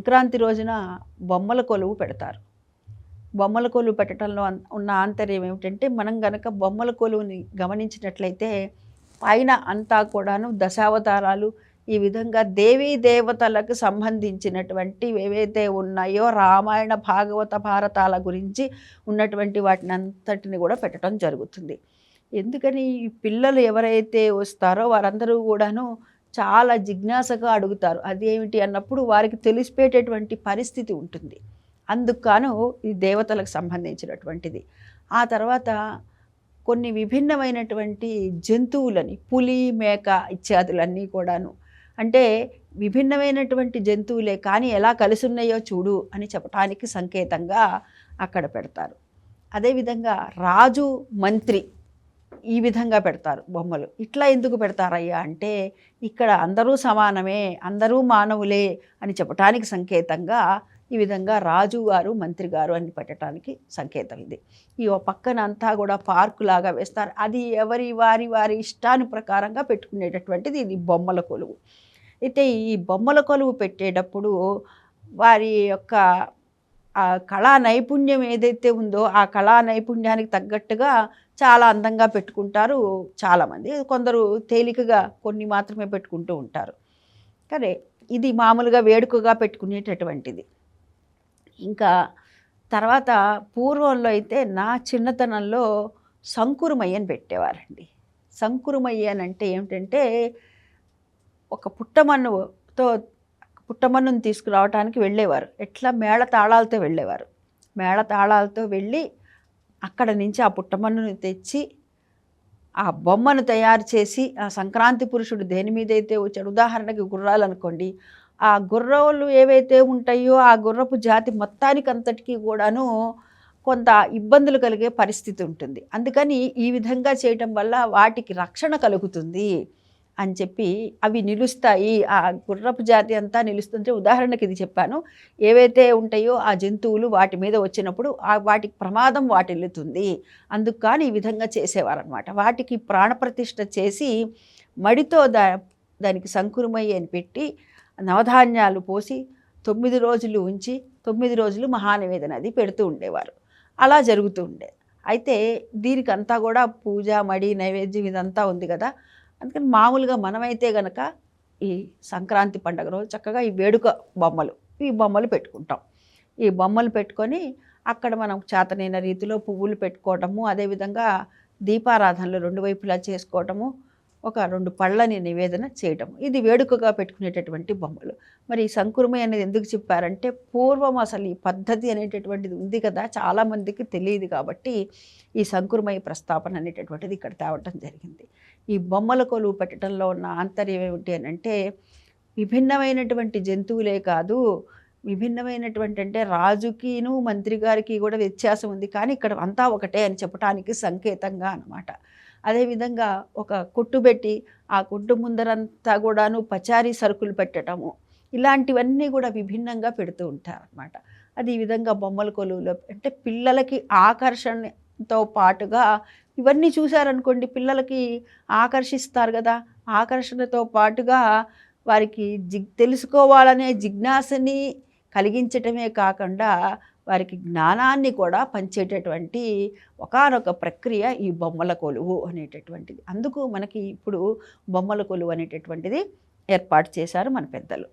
సంక్రాంతి రోజున బొమ్మల కొలువు పెడతారు. బొమ్మల కొలువు పెట్టడంలో ఉన్న ఆంతర్యం ఏమిటంటే మనం గనక బొమ్మల కొలువుని గమనించినట్లయితే పైన అంతా కూడాను దశావతారాలు ఈ విధంగా దేవీ దేవతలకు సంబంధించినటువంటి ఏవైతే ఉన్నాయో రామాయణ భాగవత భారతాల గురించి ఉన్నటువంటి వాటిని అంతటిని కూడా పెట్టడం జరుగుతుంది. ఎందుకని ఈ పిల్లలు ఎవరైతే వస్తారో వారందరూ కూడాను చాలా జిజ్ఞాసగా అడుగుతారు. అదేమిటి అన్నప్పుడు వారికి తెలిసిపోయేటటువంటి పరిస్థితి ఉంటుంది. అందుకు గాను ఈ దేవతలకు సంబంధించినటువంటిది. ఆ తర్వాత కొన్ని విభిన్నమైనటువంటి జంతువులని పులి మేక ఇత్యాదులన్నీ కూడాను. అంటే విభిన్నమైనటువంటి జంతువులే కానీ ఎలా కలిసి ఉన్నాయో చూడు అని చెప్పటానికి సంకేతంగా అక్కడ పెడతారు. అదేవిధంగా రాజు మంత్రి ఈ విధంగా పెడతారు బొమ్మలు. ఇట్లా ఎందుకు పెడతారయ్యా అంటే ఇక్కడ అందరూ సమానమే అందరూ మానవులే అని చెప్పటానికి సంకేతంగా ఈ విధంగా రాజు గారు మంత్రి గారు అని పెట్టడానికి సంకేతం ఇది. ఈ పక్కన అంతా కూడా పార్కు లాగా వేస్తారు. అది ఎవరి వారి వారి ఇష్టాను ప్రకారంగా పెట్టుకునేటటువంటిది ఇది బొమ్మల కొలువు. అయితే ఈ బొమ్మల కొలువు పెట్టేటప్పుడు వారి యొక్క ఆ కళా నైపుణ్యం ఏదైతే ఉందో ఆ కళా నైపుణ్యానికి తగ్గట్టుగా చాలా అందంగా పెట్టుకుంటారు చాలామంది. కొందరు తేలికగా కొన్ని మాత్రమే పెట్టుకుంటూ ఉంటారు. కానీ ఇది మామూలుగా వేడుకగా పెట్టుకునేటటువంటిది. ఇంకా తర్వాత పూర్వంలో అయితే నా చిన్నతనంలో సంకురుమయ్యని పెట్టేవారండి. సంకురుమయ్యనంటే అని అంటే ఏమిటంటే ఒక పుట్టమన్నుతో పుట్టమన్నును తీసుకురావడానికి వెళ్ళేవారు. ఎట్లా? మేళ తాళాలతో వెళ్ళేవారు. మేళ తాళాలతో వెళ్ళి అక్కడ నుంచి ఆ పుట్టమన్నుని తెచ్చి ఆ బొమ్మను తయారు చేసి ఆ సంక్రాంతి పురుషుడు దేని మీద అయితే వచ్చాడు? ఉదాహరణకి గుర్రాలు అనుకోండి ఆ గుర్రాలు ఏవైతే ఉంటాయో ఆ గుర్రపు జాతి మొత్తానికంతటికీ కూడాను కొంత ఇబ్బందులు కలిగే పరిస్థితి ఉంటుంది. అందుకని ఈ విధంగా చేయటం వల్ల వాటికి రక్షణ కలుగుతుంది. అని చెప్పి అవి నిలుస్తాయి. ఆ గుర్రపు జాతి అంతా నిలుస్తుంటే ఉదాహరణకి ఇది చెప్పాను. ఏవైతే ఉంటాయో ఆ జంతువులు వాటి మీద వచ్చినప్పుడు ఆ వాటికి ప్రమాదం వాటిల్లుతుంది. అందుకు కానీ ఈ విధంగా చేసేవారనమాట వాటికి ప్రాణప్రతిష్ఠ చేసి మడితో దా దానికి సంకురమయ్యి అని పెట్టి నవధాన్యాలు పోసి తొమ్మిది రోజులు ఉంచి తొమ్మిది రోజులు మహానివేదన అది పెడుతూ ఉండేవారు. అలా జరుగుతూ ఉండేది అయితే దీనికంతా కూడా పూజ మడి నైవేద్యం ఇదంతా ఉంది కదా. అందుకని మామూలుగా మనమైతే గనక ఈ సంక్రాంతి పండుగ రోజు చక్కగా ఈ వేడుక బొమ్మలు ఈ బొమ్మలు పెట్టుకుంటాం. ఈ బొమ్మలు పెట్టుకొని అక్కడ మనం చేతనైన రీతిలో పువ్వులు పెట్టుకోవటము అదేవిధంగా దీపారాధనలు రెండు వైపులా చేసుకోవటము ఒక రెండు పళ్ళని నివేదన చేయటం ఇది వేడుకగా పెట్టుకునేటటువంటి బొమ్మలు. మరి ఈ సంకురమై అనేది ఎందుకు చెప్పారంటే పూర్వం అసలు ఈ పద్ధతి అనేటటువంటిది ఉంది కదా చాలామందికి తెలియదు కాబట్టి ఈ సంకురమై ప్రస్తాపన అనేటటువంటిది ఇక్కడ తేవటం జరిగింది. ఈ బొమ్మల కొలువు పెట్టడంలో ఉన్న ఆంతర్యం ఏమిటి అని అంటే విభిన్నమైనటువంటి జంతువులే కాదు విభిన్నమైనటువంటి అంటే రాజుకిను మంత్రి గారికి కూడా వ్యత్యాసం ఉంది. కానీ ఇక్కడ అంతా ఒకటే అని చెప్పడానికి సంకేతంగా అనమాట అదేవిధంగా ఒక కొట్టు పెట్టి ఆ కొట్టు ముందరంతా కూడాను పచారీ సరుకులు పెట్టడము ఇలాంటివన్నీ కూడా విభిన్నంగా పెడుతూ ఉంటారనమాట అది ఈ విధంగా బొమ్మల కొలువులో అంటే పిల్లలకి ఆకర్షణతో పాటుగా ఇవన్నీ చూశారనుకోండి పిల్లలకి ఆకర్షిస్తారు కదా. ఆకర్షణతో పాటుగా వారికి జిగ్ తెలుసుకోవాలనే జిజ్ఞాసని కలిగించటమే కాకుండా వారికి జ్ఞానాన్ని కూడా పంచేటటువంటి ఒకనొక ప్రక్రియ ఈ బొమ్మల కొలువు అనేటటువంటిది. అందుకు మనకి ఇప్పుడు బొమ్మల కొలువు అనేటటువంటిది ఏర్పాటు చేశారు మన పెద్దలు.